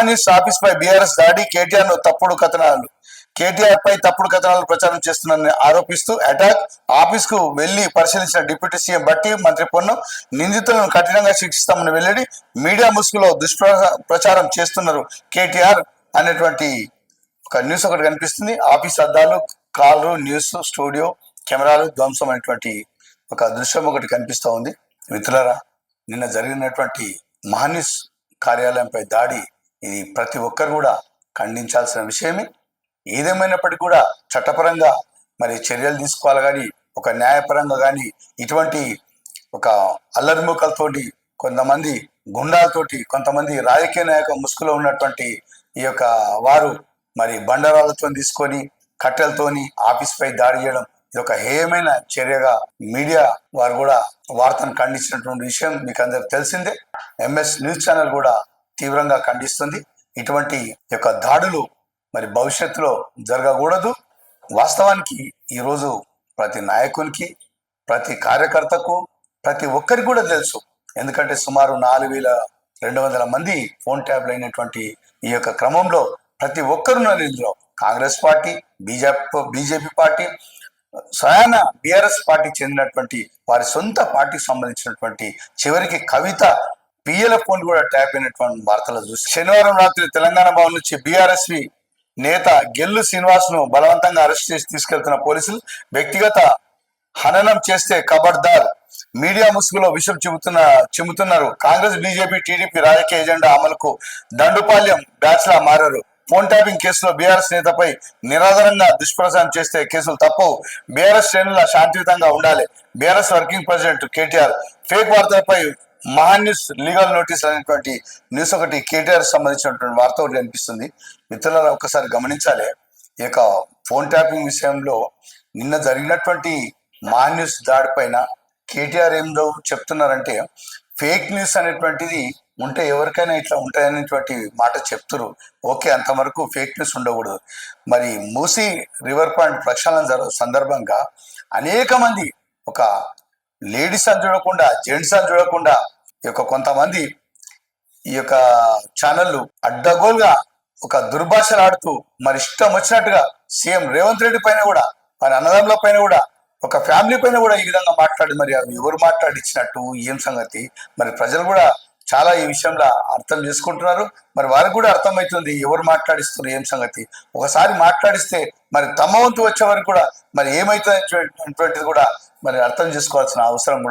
News office పై BRS దాడి కేటీఆర్ను తప్పుడు కథనాలు. కేటీఆర్ పై తప్పుడు కథనాలు ప్రచారం చేస్తున్నారని ఆరోపిస్తూ అటాక్. ఆఫీస్కు వెళ్ళి పరిశీలించిన డిప్యూటీ సీఎం బట్టి మంత్రి పొన్ను నిందితులను కఠినంగా శిక్షిస్తామని వెల్లడి మీడియా ముసుగులో దుష్ప్ర ప్రచారం చేస్తున్నారు కేటీఆర్ అనేటువంటి ఒక న్యూస్ ఒకటి కనిపిస్తుంది. ఆఫీస్ అద్దాలు కాలు న్యూస్ స్టూడియో కెమెరాలు ధ్వంసం అనేటువంటి ఒక దృశ్యం ఒకటి కనిపిస్తూ ఉంది. మిత్రులారా నిన్న జరిగినటువంటి మహాన్యూస్ కార్యాలయంపై దాడి ఇది ప్రతి ఒక్కరు కూడా ఖండించాల్సిన విషయమే. ఏదేమైనప్పటికీ కూడా చట్టపరంగా మరి చర్యలు తీసుకోవాలి కానీ ఒక న్యాయపరంగా కానీ ఇటువంటి ఒక అల్లరిముఖలతోటి కొంతమంది గుండాలతోటి కొంతమంది రాజకీయ నాయక ముసుగులో ఉన్నటువంటి ఈ యొక్క వారు మరి బండరాలతో తీసుకొని కట్టెలతోని ఆఫీస్ పై దాడి చేయడం ఇది ఒక హేయమైన చర్యగా మీడియా వారు కూడా వార్తను ఖండించినటువంటి విషయం మీకు అందరికి తెలిసిందే. ఎంఎస్ న్యూస్ ఛానల్ కూడా తీవ్రంగా ఖండిస్తుంది. ఇటువంటి యొక్క దాడులు మరి భవిష్యత్తులో జరగకూడదు. వాస్తవానికి ఈరోజు ప్రతి నాయకునికి ప్రతి కార్యకర్తకు ప్రతి ఒక్కరికి కూడా తెలుసు. ఎందుకంటే సుమారు నాలుగు వేల రెండు వందల మంది ఫోన్ ట్యాబ్లు అయినటువంటి ఈ యొక్క క్రమంలో ప్రతి ఒక్కరు ఇందులో. Congress party BJP BJP party స్వయాన బీఆర్ఎస్ పార్టీకి చెందినటువంటి వారి సొంత పార్టీకి సంబంధించినటువంటి చివరికి కవిత పిఎల్ఎఫ్ ఫోన్ కూడా ట్యాప్ అయినటువంటి వార్తలు చూసి శనివారం రాత్రి తెలంగాణ భవన్ నుంచి బీఆర్ఎస్వి నేత గెల్లు శ్రీనివాస్ను బలవంతంగా అరెస్ట్ చేసి తీసుకెళ్తున్న పోలీసులు వ్యక్తిగత హననం చేస్తే ఖబర్దార్ మీడియా ముసుగులో విషయం చెబుతున్న చెబుతున్నారు. కాంగ్రెస్ బీజేపీ టీడీపీ రాజకీయ ఎజెండా అమలుకు దండుపాల్యం బ్యాచ్లా మారారు. ఫోన్ ట్యాపింగ్ కేసులో బీఆర్ఎస్ నేతపై నిరాధారంగా దుష్ప్రచారం చేస్తే కేసులు తప్పవు బీఆర్ఎస్ శ్రేణుల శాంతియుతంగా ఉండాలి. BRS working president KTR. Fake వార్తలపై Mahaa News legal notice అనేటువంటి న్యూస్ ఒకటి కేటీఆర్ సంబంధించినటువంటి వార్త ఒకటి అనిపిస్తుంది. మిత్రులారా ఒక్కసారి గమనించాలి. ఈ యొక్క ఫోన్ ట్యాపింగ్ విషయంలో నిన్న జరిగినటువంటి మహాన్యూస్ దాడి పైన కేటీఆర్ ఏందో చెప్తున్నారంటే ఫేక్ న్యూస్ అనేటువంటిది ఉంటే ఎవరికైనా ఇట్లా ఉంటాయనేటువంటి మాట చెప్తురు. ఓకే అంతవరకు ఫేక్ న్యూస్ ఉండకూడదు. మరి మూసీ రివర్ పాయింట్ ప్రక్షాళన సందర్భంగా అనేక మంది ఒక లేడీస్ అని చూడకుండా జెంట్స్ అని చూడకుండా ఈ యొక్క కొంతమంది ఈ యొక్క ఛానళ్ళు అడ్డగోలుగా ఒక దుర్భాషలు ఆడుతూ మరి ఇష్టం వచ్చినట్టుగా సీఎం రేవంత్ రెడ్డి పైన కూడా మరి అన్నదమ్ముల పైన కూడా ఒక ఫ్యామిలీ పైన కూడా ఈ విధంగా మాట్లాడి మరి అవి ఎవరు మాట్లాడించినట్టు ఏం సంగతి? మరి ప్రజలు కూడా చాలా ఈ విషయంలో అర్థం చేసుకుంటున్నారు. మరి వారికి కూడా అర్థమవుతుంది ఎవరు మాట్లాడిస్తున్నారు ఏం సంగతి? ఒకసారి మాట్లాడిస్తే మరి తమ వంతు వచ్చే వరకు కూడా మరి ఏమైతుందనేటువంటిది కూడా మరి అర్థం చేసుకోవాల్సిన అవసరం కూడా